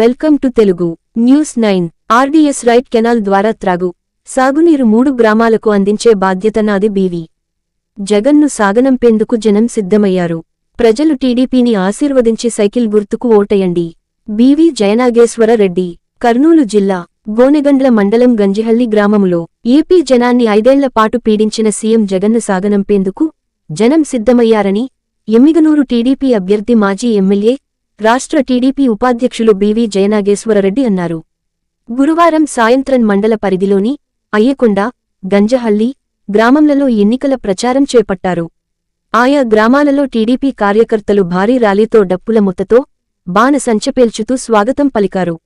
Welcome to Telugu news nine. RDS right canal ద్వారా త్రాగు. సాగునీరు మూడు గ్రామాలకు అందించే బాధ్యత నాది బీవీ. జగన్ను సాగనంపేందుకు జనం సిద్ధమయ్యారు. ప్రజలు టీడీపీని ఆశీర్వదించి సైకిల్ గుర్తుకు ఓటయండి. బీవీ జయనాగేశ్వర రెడ్డి కర్నూలు జిల్లా గోనెగండ్ల మండలం గంజిహల్లి గ్రామములో ఏపీ జనాన్ని ఐదేళ్ళ పాటు పీడించిన సీఎం జగన్ను సాగనంపేందుకు జనం సిద్ధమయ్యారని ఎమ్మిగనూరు టీడీపీ అభ్యర్థి మాజీ ఎమ్మెల్యే రాష్ట్ర టీడీపీ ఉపాధ్యక్షులు బీవీ జయనాగేశ్వరరెడ్డి అన్నారు. గురువారం సాయంత్రం మండల పరిధిలోని అయ్యకొండ గంజహల్లి గ్రామంలలో ఎన్నికల ప్రచారం చేపట్టారు. ఆయా గ్రామాలలో టీడీపీ కార్యకర్తలు భారీ ర్యాలీతో డప్పుల ముత్తతో బాణ సంచపేల్చుతూ స్వాగతం పలికారు.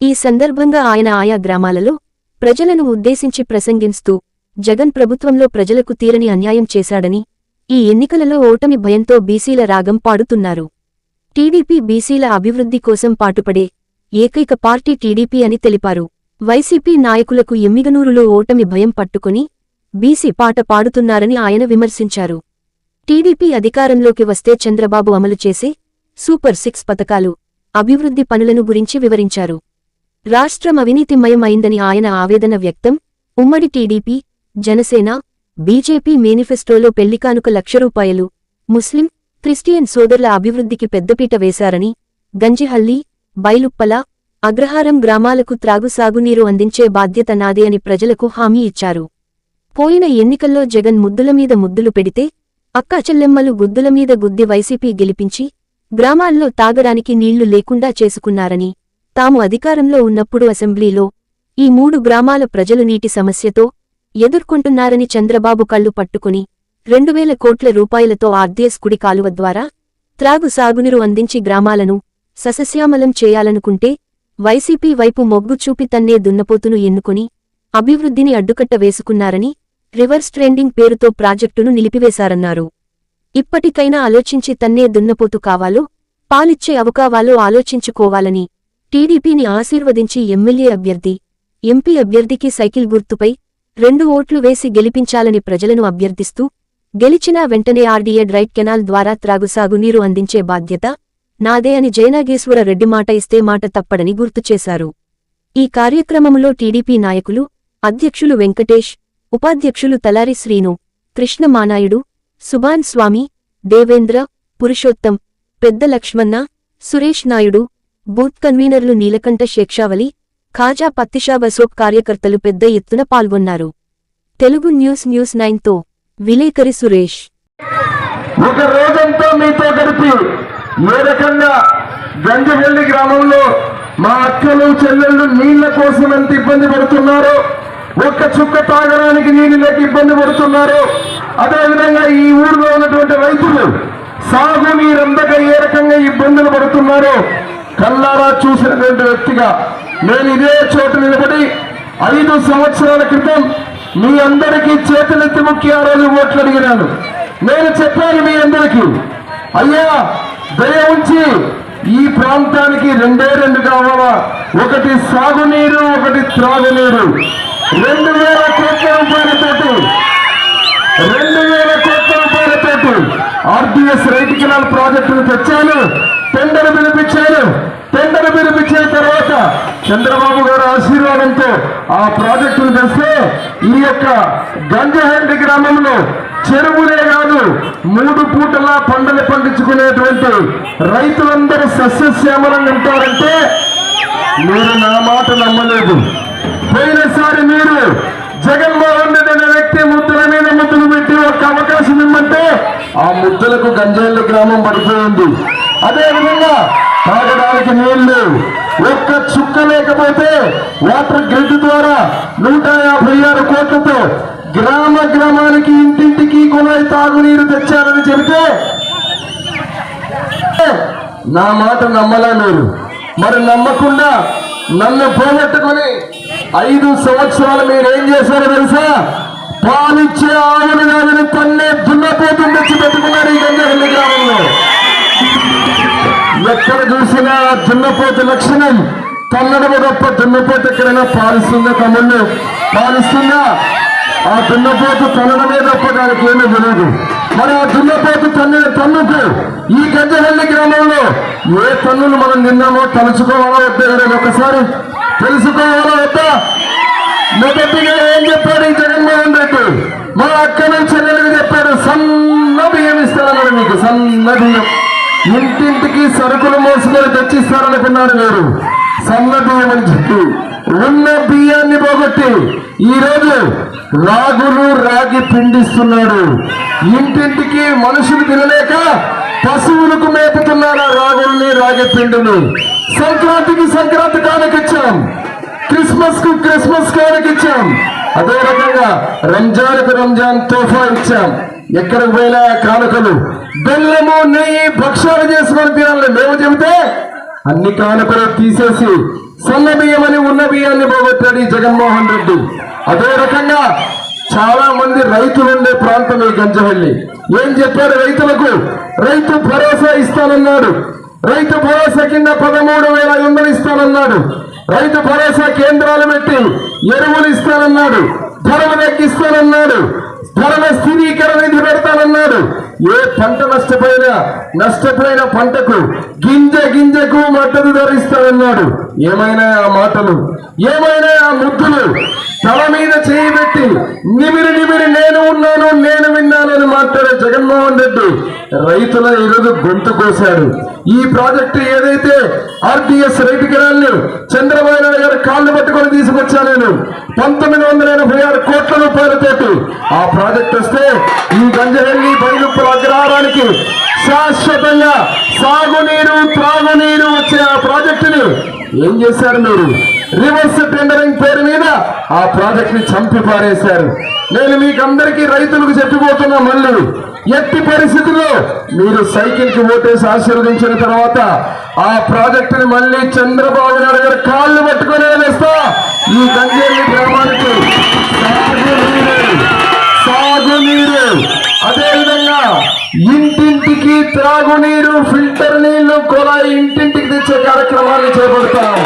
ఈ సందర్భంగా ఆయన ఆయా గ్రామాలలో ప్రజలను ఉద్దేశించి ప్రసంగిస్తూ జగన్ ప్రభుత్వంలో ప్రజలకు తీరని అన్యాయం చేశాడని ఈ ఎన్నికలలో ఓటమి భయంతో బీసీల రాగం పాడుతున్నారు. టీడీపీ బీసీల అభివృద్ధి కోసం పాటుపడే ఏకైక పార్టీ టీడీపీ అని తెలిపారు. వైసీపీ నాయకులకు ఎమ్మిగనూరులో ఓటమి భయం పట్టుకుని బీసీ పాట పాడుతున్నారని ఆయన విమర్శించారు. టీడీపీ అధికారంలోకి వస్తే చంద్రబాబు అమలు చేసే సూపర్ సిక్స్ పథకాలు అభివృద్ధి పనులను గురించి వివరించారు. రాష్ట్రం అవినీతిమయం అయిందని ఆయన ఆవేదన వ్యక్తం ఉమ్మడి టీడీపీ జనసేన బీజేపీ మేనిఫెస్టోలో పెళ్ళికానుక లక్ష రూపాయలు ముస్లిం క్రిస్టియన్ సోదరుల అభివృద్ధికి పెద్దపీట వేశారని గంజిహల్లి బైలుప్పల అగ్రహారం గ్రామాలకు త్రాగు సాగునీరు అందించే బాధ్యత నాదే అని ప్రజలకు హామీ ఇచ్చారు. పోయిన ఎన్నికల్లో జగన్ ముద్దులమీద ముద్దులు పెడితే అక్కాచెల్లెమ్మలు గుద్దులమీద గుద్ది వైసీపీ గెలిపించి గ్రామాల్లో తాగడానికి నీళ్ళు లేకుండా చేసుకున్నారని తాము అధికారంలో ఉన్నప్పుడు అసెంబ్లీలో ఈ మూడు గ్రామాల ప్రజలు నీటి సమస్యతో ఎదుర్కొంటున్నారని చంద్రబాబు కళ్ళు పట్టుకుని రెండు వేల కోట్ల రూపాయలతో ఆర్డీఎస్ కుడి కాలువ ద్వారా త్రాగు సాగునీరు అందించి గ్రామాలను ససస్యామలం చేయాలనుకుంటే వైసీపీ వైపు మొగ్గు చూపి తన్నే దున్నపోతును ఎన్నుకుని అభివృద్ధిని అడ్డుకట్ట వేసుకున్నారని రివర్స్ ట్రెండింగ్ పేరుతో ప్రాజెక్టును నిలిపివేశారన్నారు. ఇప్పటికైనా ఆలోచించి తన్నే దున్నపోతు కావాలో పాలిచ్చే అవకావాలో ఆలోచించుకోవాలని టీడీపీని ఆశీర్వదించి ఎమ్మెల్యే అభ్యర్థి ఎంపీ అభ్యర్థికి సైకిల్ గుర్తుపై రెండు ఓట్లు వేసి గెలిపించాలని ప్రజలను అభ్యర్థిస్తూ గెలిచినా వెంటనే ఆర్డీఎడ్ రైట్ కెనాల్ ద్వారా త్రాగుసాగునీరు అందించే బాధ్యత నాదే అని జయనాగేశ్వర రెడ్డి మాట ఇస్తే మాట తప్పడని గుర్తు చేశారు. ఈ కార్యక్రమములో టీడీపీ నాయకులు అధ్యక్షులు వెంకటేష్ ఉపాధ్యక్షులు తలారి శ్రీను కృష్ణమానాయుడు సుభాన్ స్వామి దేవేంద్ర పురుషోత్తం పెద్ద లక్ష్మణ సురేష్ నాయుడు బూత్ కన్వీనర్లు నీలకంఠ శేక్షావలి ఖాజా పత్తిషా బసోప్ కార్యకర్తలు పెద్ద ఎత్తున పాల్గొన్నారు. తెలుగు న్యూస్ న్యూస్ నైన్తో విలేకరి సురేష్. ఒక రోజంతా మీతో కలిపి ఏ రకంగా గంజహల్లి గ్రామంలో మా అక్కలు చెల్లెళ్ళు నీళ్ళ కోసం ఎంత ఇబ్బంది పడుతున్నారో ఒక్క చుక్క తాగడానికి నీళ్ళు లేక ఇబ్బంది పడుతున్నారు అదేవిధంగా ఈ ఊరిలో ఉన్నటువంటి రైతులు సాగు నీరందక ఏ రకంగా ఇబ్బందులు పడుతున్నారో కల్లారా చూసినటువంటి వ్యక్తిగా నేను ఇదే చోటు నిలబడి ఐదు సంవత్సరాల క్రితం మీ అందరికీ చేతులెత్తి ముఖ్య ఆ రోజు ఓట్లు అడిగినాను నేను చెప్పాను మీ అందరికీ అయ్యా దయ ఉంచి ఈ ప్రాంతానికి రెండే రెండు కావాలా? ఒకటి సాగునీరు ఒకటి త్రాగునీరు. రెండు వేల కోట్ల రూపాయలతోటి రెండు వేల కోట్ల రూపాయలతోటి ఆర్టీఎస్ రైతు కెనాల్ ప్రాజెక్టును తెచ్చాను టెండర్ పిలిపించాను. టెండర్ పిలిపించిన తర్వాత చంద్రబాబు గారు ఆశీర్వాదంతో ఆ ప్రాజెక్టులు తెస్తే ఈ యొక్క గంజహండి గ్రామంలో చెరువులే కాదు మూడు పూటలా పంటలు పండించుకునేటువంటి రైతులందరూ సస్యశ్యామలంగా ఉంటారంటే మీరు నా మాట నమ్మలేదు. పోయినసారి మీరు జగన్మోహన్ రెడ్డి అనే వ్యక్తి ముద్దుల మీద ముద్దులు పెట్టి ఒక అవకాశం ఇమ్మంటే ఆ ముద్దలకు గంజాయిల గ్రామం పడిపోయింది. అదేవిధంగా తాగడానికి నీళ్ళు ఒక్క చుక్క లేకపోతే వాటర్ గ్రిడ్ ద్వారా నూట యాభై ఆరు కోట్లతో గ్రామ గ్రామానికి ఇంటింటికి కుళాయి తాగునీరు తెచ్చారని చెబితే నా మాట నమ్మలా మీరు. మరి నమ్మకుండా నన్ను పోగొట్టుకొని ఐదు సంవత్సరాలు మీరు ఏం చేశారో తెలుసా? పాలిచ్చే ఆవులు కాదని తన్నే దున్నపోతుండొచ్చి పెట్టుకున్నారు ఈ గంగహల్లి గ్రామంలో. ఎక్కడ చూసినా దున్నపోతు లక్షణం. తన్నడము గొప్ప దున్నపోతు ఎక్కడైనా పాలిస్తుందా తమ్ముళ్ళు? పాలిస్తుందా? ఆ దున్నపోతు తనడమే తప్ప దానికి ఏమీ తెలియదు మన దున్నపోతు తన్నిన తన్నుకు ఈ గంజహల్లి గ్రామంలో ఏ తన్నులు మనం నిన్నామో తలుచుకోవాలా వద్దా? కదా ఒకసారి తెలుసుకోవాలా వద్దా? మొదటిగా ఏం చెప్పాడు ఈ జగన్మోహన్ రెడ్డి? మా అక్క నుంచి చెల్లెలకు చెప్పాడు సన్న బియ్యం ఇస్తానన్నాడు మీకు సన్న బియ్యం ఇంటింటికి సరుకులు మోసుకొని తెచ్చిస్తారనుకున్నారు మీరు. సన్న బియ్యం అని చెప్పి. ఉన్న బియ్యాన్ని పోగొట్టి ఈరోజు రాగులు రాగి పిండిస్తున్నాడు. ఇంటింటికి మనుషులు తినలేక పశువులకు మేపుతున్నారు ఆ రాగుల్ని రాగి పిండిని. సంక్రాంతికి సంక్రాంతి కానుకిచ్చాం. క్రిస్మస్కు క్రిస్మస్ కానుక ఇచ్చాం అదే రకంగా రంజాన్కు రంజాన్ తోఫా ఇచ్చాం. ఎక్కడికి పోయినా కానుకలు. బెల్లము నెయ్యి భక్షాలు చేసుకొని తినాలని మేము చెబితే అన్ని కానుకలు తీసేసి సన్న బియ్యం అని ఉన్న బియ్యాన్ని పోగొట్టాడు ఈ జగన్మోహన్ రెడ్డి. అదే రకంగా చాలా మంది రైతులు ఉండే ప్రాంతం ఈ గంజహల్లి ఏం చెప్పారు రైతులకు? రైతు భరోసా ఇస్తానన్నాడు. రైతు భరోసా కింద పదమూడు వేల ఐదు వందలు ఇస్తానన్నాడు. రైతు భరోసా కేంద్రాలు పెట్టి ఎరువులు ఇస్తానన్నాడు. ధరలు తగ్గిస్తానన్నాడు. ధరల స్థిరీకరణ నిధి పెడతానన్నాడు. ఏ పంట నష్టపోయినా నష్టపోయిన పంటకు గింజ గింజకు మద్దతు ధర ఇస్తానన్నాడు ఏమైనా ఆ మాటలు? ఏమైనా ఆ ముద్దులు? తల మీద చేయి పెట్టి నిమిరి నిమిరి నేను ఉన్నాను నేను విన్నాను అని మాట్లాడే జగన్మోహన్ రెడ్డి రైతుల ఈరోజు గొంతు కోశాడు. ఈ ప్రాజెక్టు ఏదైతే ఆర్టీఎస్ రైతు కెనాల్ని చంద్రబాబు నాయుడు గారు కాళ్ళు పట్టుకొని తీసుకొచ్చా నేను పంతొమ్మిది వందల ఎనభై ఆరు కోట్ల రూపాయలతోటి ఆ ప్రాజెక్ట్ వస్తే ఈ గంజహల్లి బయలుప్పల అగ్రహారానికి శాశ్వతంగా సాగునీరు త్రాగునీరు వచ్చే ఆ ప్రాజెక్టుని ఏం చేశారు మీరు? రివర్స్ టెండరింగ్ పేరు మీద ఆ ప్రాజెక్ట్ని చంపి పారేశారు. నేను మీకు అందరికీ రైతులకు చెప్పిపోతున్నా మళ్ళీ ఎట్టి పరిస్థితుల్లో మీరు సైకిల్కి ఓటేసి ఆశీర్వదించిన తర్వాత ఆ ప్రాజెక్టుని మళ్ళీ చంద్రబాబు నాయుడు గారు కాళ్ళు పట్టుకునే వేస్తా ఈ గంజేరి గ్రామానికి సాగునీరు సాగునీరు అదేవిధంగా ఇంటింటికి త్రాగునీరు ఫిల్టర్ నీళ్ళు కుళాయి ఇంటింటికి తెచ్చే కార్యక్రమాన్ని చేపడతాం.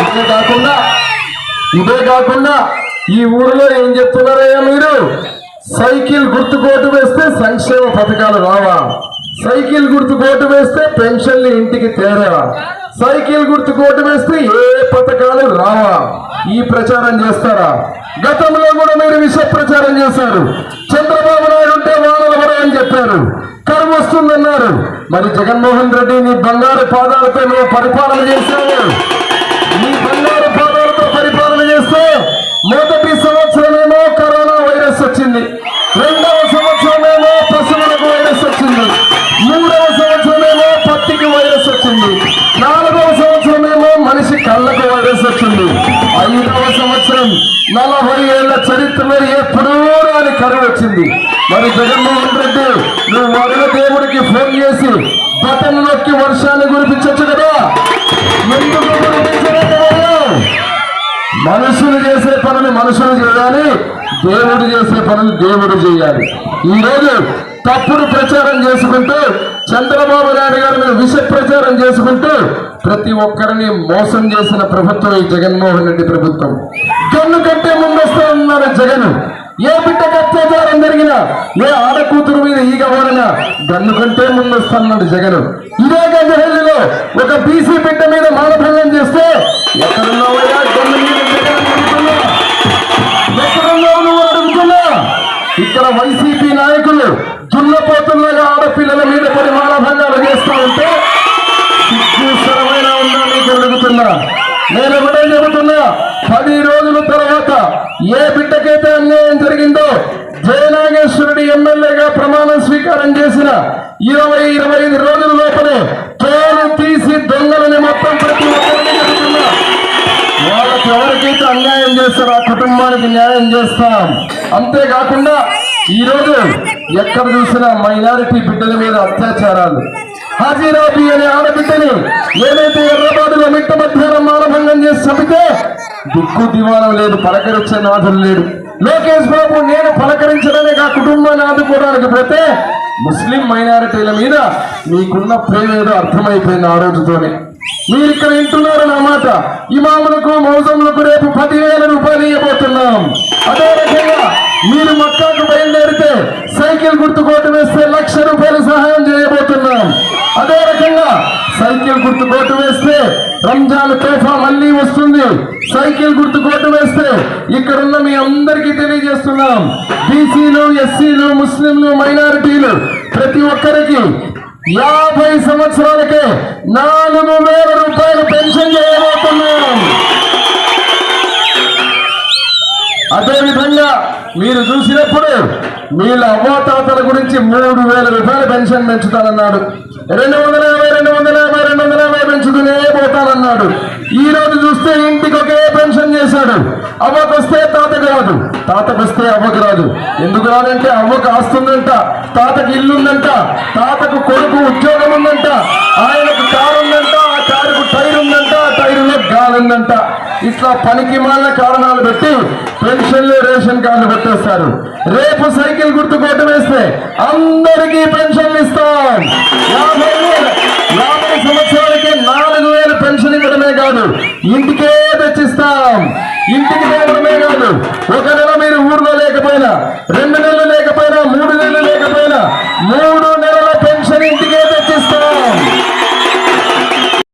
ఇదే కాకుండా ఇదే కాకుండా ఈ ఊరిలో ఏం చెప్తున్నారయ్యా మీరు? సైకిల్ గుర్తు కోటు వేస్తే సంక్షేమ పథకాలు రావా? సైకిల్ గుర్తు కోటు వేస్తే పెన్షన్లు ఇంటికి తేరా? సైకిల్ గుర్తు కోటు వేస్తే ఏ పథకాలు రావా? ఈ ప్రచారం చేస్తారా? గతంలో కూడా మీరు విష ప్రచారం చేశారు. చంద్రబాబు నాయుడు ఉంటే వానలు పడవని చెప్పారు. కరువు వస్తుందన్నారు. మరి జగన్మోహన్ రెడ్డి నీ బంగారు పాదాలతో నువ్వు పరిపాలన చేశావు నీ బంగారు పాదాలతో పరిపాలన చేస్తే నలభై ఏళ్ళ చరిత్రలో ఎప్పుడూ రాని కరువు వచ్చింది? మరి జగన్మోహన్ రెడ్డి నువ్వు వరుణ దేవుడికి ఫోన్ చేసి బటన్ నొక్కి వర్షాన్ని కదా? ఎందుకు మనుషులు చేసే పనులు మనుషులు చేయాలి దేవుడు చేసే పనులు దేవుడు చేయాలి. ఈ రోజు తప్పుడు ప్రచారం చేసుకుంటూ చంద్రబాబు నాయుడు గారి మీద విష ప్రచారం చేసుకుంటూ ప్రతి ఒక్కరిని మోసం చేసిన ప్రభుత్వం ఈ జగన్మోహన్ రెడ్డి ప్రభుత్వం. గన్ను కట్టే ముందొస్తా ఉన్నారు జగన్. ఏ బిడ్డకు అత్యాచారం జరిగినా ఏ ఆడకూతురు మీద ఈగ వాడినా గన్ను కంటే ముందొస్తున్నాడు జగన్. ఇదే గజహల్లిలో ఒక బీసీ బిడ్డ మీద స్వీకారం చేసిన ఇరవై ఇరవై ఐదు రోజుల లోపలే తోలు తీసి దొంగలని మొత్తం ప్రతి వాళ్ళకి ఎవరికైతే అన్యాయం చేస్తారో ఆ కుటుంబానికి న్యాయం చేస్తాం. అంతేకాకుండా ఈ రోజు ఎక్కడ చూసినా మైనారిటీ బిడ్డల మీద అత్యాచారాలు. హాజీరాబీ అనే ఆడబిడ్డని ఏదైతే ఎర్రబాదులో మిట్ట మధ్యాహ్నం మానభంగం చేసి చంపితే దిక్కు దివానం లేదు పలకరించే నాథులు లేడు. లోకేష్ బాబు నేను పలకరించడానికి ఆ కుటుంబాన్ని ఆదుకోవడానికి పోతే ముస్లిం మైనారిటీల మీద మీకున్న ప్రేమ ఏదో అర్థమైపోయింది ఆ రోజుతోనే. మీరు ఇక్కడ వింటున్నారు నా మాట? ఇమాములకు మౌజములకు రేపు పదివేల రూపాయలు ఇవ్వబోతున్నాం. అదే రకంగా మీరు మక్కాకు బయలుదేరితే సైకిల్ గుర్తు కోటు వేస్తే లక్ష రూపాయలు సహాయం చేయబోతున్నాం. అదే రకంగా సైకిల్ గుర్తు కోటు వేస్తే రంజాన్ తోఫా మళ్ళీ వస్తుంది. సైకిల్ గుర్తు కోటు వేస్తే ఇక్కడున్న మీ అందరికీ తెలియజేస్తున్నాం. బీసీలు ఎస్సీలు ముస్లింలు మైనారిటీలు ప్రతి ఒక్కరికి యాభై సంవత్సరాలకే నాలుగు వేల రూపాయలు పెన్షన్ చేయబోతున్నాం. అదే విధంగా మీరు చూసినప్పుడు వీళ్ళ అవ్వాతాతల గురించి మూడు వేల రూపాయలు పెన్షన్ పెంచుతానన్నాడు. రెండు వందల యాభై రెండు వందల యాభై రెండు వందల యాభై పెంచుతూనే పోతానన్నాడు. ఈ రోజు చూస్తే ఇంటికి ఒకే పెన్షన్ చేశాడు. అవ్వకొస్తే తాతకు రాదు. తాతకు వస్తే అవ్వకు రాదు. ఎందుకు రాదంటే అవ్వకు ఆస్తుందంట తాతకు ఇల్లుందంట తాతకు కొడుకు ఉద్యోగం ఉందంట ఆయనకు కారు ఉందంట ఆ కారుకు టైర్ ఉందంట ఆ టైరులో ఉందంట ఇట్లా పనికి మాలిన కారణాలు పెట్టి పెన్షన్లు రేషన్ కార్డులు పెట్టేస్తారు. రేపు సైకిల్ గుర్తు కొట్టు వేస్తే అందరికీ పెన్షన్లు ఇస్తాం. యాభై యాభై సంవత్సరాలకి నాలుగు వేలు పెన్షన్ ఇవ్వడమే కాదు ఇంటికే తెచ్చిస్తాం. ఇంటికి తేవడమే కాదు ఒక నెల మీరు ఊర్లో లేకపోయినా రెండు